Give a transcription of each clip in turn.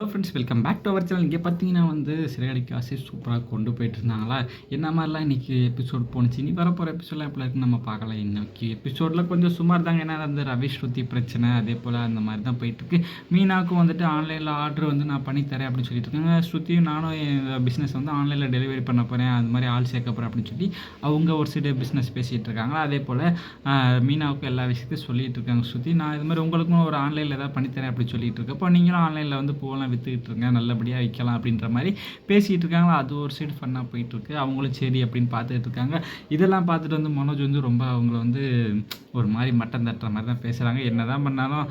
Hello friends welcome back to our channel இங்கே பார்த்தீங்கன்னா வந்து சிறையடிக்கு ஆசை சூப்பராக கொண்டு போயிட்டு இருந்தாங்களா என்ன மாதிரிலாம் இன்றைக்கி எபிசோட் போணுச்சு? இனி வரப்போகிற எபிசோட்லாம் எப்படி இருக்குன்னு நம்ம பார்க்கலாம். இன்னைக்கு எபிசோடில் கொஞ்சம் சுமார் தாங்க. ஏன்னா அந்த ரவி ஸ்ருதி பிரச்சனை அதே போல் அந்த மாதிரி தான் போயிட்டுருக்கு. மீனாக்கும் வந்துட்டு ஆன்லைனில் ஆர்டர் வந்து நான் பண்ணித்தரேன் அப்படின்னு சொல்லிட்டு இருக்காங்க. ஸ்ருதியும் நானும் என் பிஸ்னஸ் வந்து ஆன்லைனில் டெலிவரி பண்ண போகிறேன் அது மாதிரி ஆள் சேர்க்க போகிறேன் அப்படின்னு சொல்லி அவங்க ஒரு சைடு பிஸ்னஸ் பேசிகிட்டு இருக்காங்க. அதே போல் மீனாவுக்கும் எல்லா விஷயத்தையும் சொல்லிட்டு இருக்காங்க ஸ்ருதி. நான் இது மாதிரி உங்களுக்கும் ஒரு ஆன்லைனில் ஏதாவது பண்ணித்தரேன் அப்படின்னு சொல்லிட்டு இருக்கேன் நீங்களும் ஆன்லைனில் வந்து போகலாம் ஃபன்னாக விற்றுக்கிட்டு இருங்க நல்லபடியாக விற்கலாம் அப்படின்ற மாதிரி பேசிகிட்டு இருக்காங்களா அது ஒரு சைடு ஃபன்னாக போயிட்டுருக்கு. அவங்களும் சரி அப்படின்னு பார்த்துட்டு இருக்காங்க இதெல்லாம் பார்த்துட்டு வந்து மனோஜ் வந்து ரொம்ப அவங்கள வந்து ஒரு மாதிரி மட்டம் தட்டுற மாதிரி தான் பேசுகிறாங்க என்ன தான் பண்ணாலும்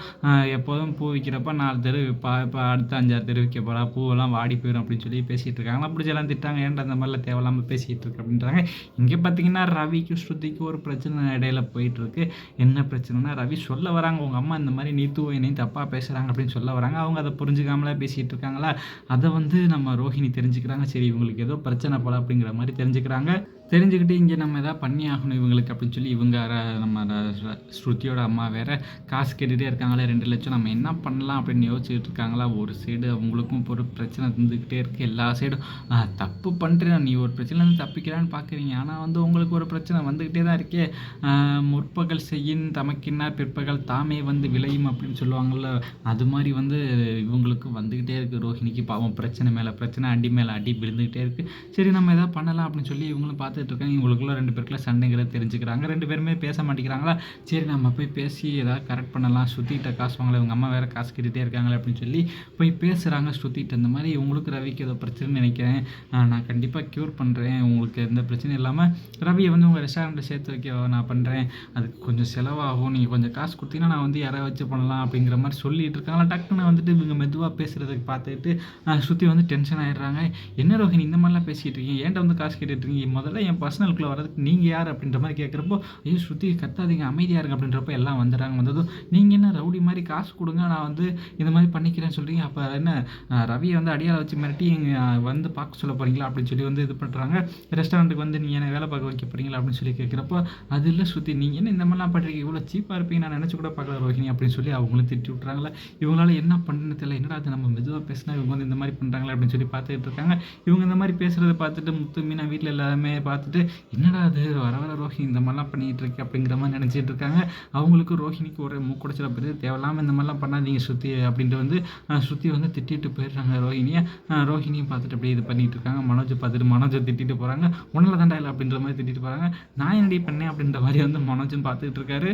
எப்போதும் பூ விற்கிறப்ப நாலு தெரு பா இப்போ அடுத்த அஞ்சாறு தெரு விற்க போகிறா பூவெல்லாம் வாடி போயிடும் அப்படின்னு சொல்லி பேசிகிட்டு இருக்காங்க அப்படி எல்லாம் திட்டாங்க. ஏன்டா அந்த மாதிரிலாம் தேவையில்லாமல் பேசிகிட்டு இருக்கு அப்படின்றாங்க. இங்கே பார்த்தீங்கன்னா ரவிக்கும் ஸ்ருதிக்கும் ஒரு பிரச்சனை இடையில போயிட்டுருக்கு. என்ன பிரச்சனைனா ரவி சொல்ல வராங்க. உங்கள் அம்மா இந்த மாதிரி நீத்து என்னையும் தப்பாக பேசுகிறாங்க அப்படின்னு சொல்ல வராங்க. அவங்க அதை புரிஞ்சுக்காமலே பேசிகிட்டு இருக்காங்களா அதை வந்து நம்ம ரோஹிணி தெரிஞ்சுக்கிறாங்க. சரி இவங்களுக்கு ஏதோ பிரச்சனை போல அப்படிங்கிற மாதிரி தெரிஞ்சுக்கிறாங்க. தெரிஞ்சுக்கிட்டு இங்கே நம்ம எதாவது பண்ணி ஆகணும் இவங்களுக்கு அப்படின்னு சொல்லி இவங்க நம்ம ஸ்ருதியோட அம்மா வேற காசு கேட்டுகிட்டே இருக்காங்களே ரெண்டு லட்சம் நம்ம என்ன பண்ணலாம் அப்படின்னு யோசிச்சுட்டு இருக்காங்களா? ஒரு சைடு அவங்களுக்கும் ஒரு பிரச்சனை இருந்துக்கிட்டே இருக்குது எல்லா சைடும் தப்பு பண்ணுறேன் நீ ஒரு பிரச்சனைலேருந்து தப்பிக்கிறான்னு பார்க்குறீங்க ஆனால் வந்து உங்களுக்கு ஒரு பிரச்சனை வந்துக்கிட்டே தான் இருக்கே. முற்பகல் செய்யின் தமக்கின்னா பிற்பகல் தாமே வந்து விளையும் அப்படின்னு சொல்லுவாங்கள்ல அது மாதிரி வந்து இவங்களுக்கு வந்துக்கிட்டே இருக்குது ரோஹிணிக்கு பாவம் பிரச்சனை மேலே பிரச்சனை அடி மேலே அடி விழுந்துக்கிட்டே இருக்குது சரி நம்ம எதாவது பண்ணலாம் அப்படின்னு சொல்லி இவங்களும் பார்த்து பார்த்துட்ருக்காங்க இவங்களுக்குள்ள ரெண்டு பேருக்குள்ள சண்டைங்கிறத தெரிஞ்சுக்கிறாங்க. ரெண்டு பேருமே பேச மாட்டேங்கிறாங்களா? சரி நம்ம போய் பேசி ஏதாவது கரெக்ட் பண்ணலாம். ஸ்ருதிகிட்ட காசு வாங்கலை. இவங்க அம்மா வேறு காசு கேட்டுகிட்டே இருக்காங்களே அப்படின்னு சொல்லி போய் பேசுகிறாங்க ஸ்ருதிகிட்ட. இந்த மாதிரி உங்களுக்கு ரவிக்கு ஏதோ பிரச்சனை நினைக்கிறேன். நான் கண்டிப்பாக க்யூர் பண்ணுறேன் உங்களுக்கு எந்த பிரச்சனையும் இல்லாமல் ரவியை வந்து உங்கள் ரெஸ்டாரண்ட்டில் சேர்த்து வைக்க நான் பண்ணுறேன் அதுக்கு கொஞ்சம் செலவாகும். நீங்கள் கொஞ்சம் காசு கொடுத்தீங்கன்னா நான் வந்து யாரை வச்சு பண்ணலாம் அப்படிங்கிற மாதிரி சொல்லிட்டு இருக்காங்களா? டக்குன்னு வந்துட்டு இவங்க மெதுவாக பேசுகிறதுக்கு பார்த்துட்டு ஸ்ருதி வந்து டென்ஷன் ஆகிடுறாங்க என்ன ரோஹினி இந்த மாதிரிலாம் பேசிகிட்டு இருக்கீங்க? ஏன்ட்ட வந்து காசு கேட்டுட்டு இருக்கீங்க? முதல்ல என் பர்சனலுக்குள்ளே வரதுக்கு நீங்கள் யார் அப்படின்ற மாதிரி கேட்குறப்போ ஐயோ ஸ்ருதி கத்தாதீங்க அமைதியாக இருங்க அப்படின்றப்ப எல்லாம் வந்துடுறாங்க. வந்ததும் நீங்கள் என்ன ரவுடி மாதிரி காசு கொடுங்க நான் வந்து இந்த மாதிரி பண்ணிக்கிறேன்னு சொல்கிறீங்க அப்போ என்ன ரவியை வந்து அடியால் வச்சு மிரட்டி வந்து பார்க்க சொல்ல போகிறீங்களா அப்படின்னு சொல்லி வந்து இது பண்ணுறாங்க ரெஸ்டாரண்ட்டுக்கு வந்து நீங்கள் என்ன வேலை பார்க்க வைக்க போகிறீங்களா அப்படின்னு சொல்லி கேட்குறப்போ அது இல்லை ஸ்ருதி நீங்கள் என்ன இந்த மாதிரிலாம் பண்ணுறீங்க இவ்வளோ சீப்பாக இருப்பீங்க. நான் நினச்சி கூட பார்க்கல ரோஹினி அப்படின்னு சொல்லி அவங்களும் திட்டி விட்றாங்களா இவங்களால என்ன பண்ணுன்னு தெரியல. என்னடா அது நம்ம மெதுவாக பேசினா இவங்க வந்து இந்த மாதிரி பண்ணுறாங்களா அப்படின்னு சொல்லி பார்த்துக்கிட்டு இருக்காங்க. இவங்க இந்த மாதிரி பேசுகிறத பார்த்துட்டு முத்து மீனா வீட்டில் எல்லாருமே பார்த்து பார்த்துட்டு என்னடா அது வர வர ரோஹினி இந்த மாதிரிலாம் பண்ணிகிட்டு இருக்கு அப்படிங்கிற மாதிரி நினச்சிட்டு இருக்காங்க. அவங்களுக்கு ரோஹினிக்கு ஒரு மூக்குடைச்சல போயிடுது தேவையில்லாமல் இந்த மாதிரிலாம் பண்ணாதீங்க ஸ்ருதி அப்படின்ட்டு வந்து ஸ்ருதி வந்து திட்டிட்டு போயிடுறாங்க ரோஹினியை. ரோஹினியும் பார்த்துட்டு அப்படியே இது பண்ணிகிட்டு இருக்காங்க. மனோஜை பார்த்துட்டு மனோஜை திட்டிட்டு போகிறாங்க உன்னல தாண்டா இல்லை அப்படின்ற மாதிரி திட்டிட்டு போகிறாங்க நான் என்னடி பண்ணேன் அப்படின்ற மாதிரி வந்து மனோஜும் பார்த்துட்டு இருக்காரு.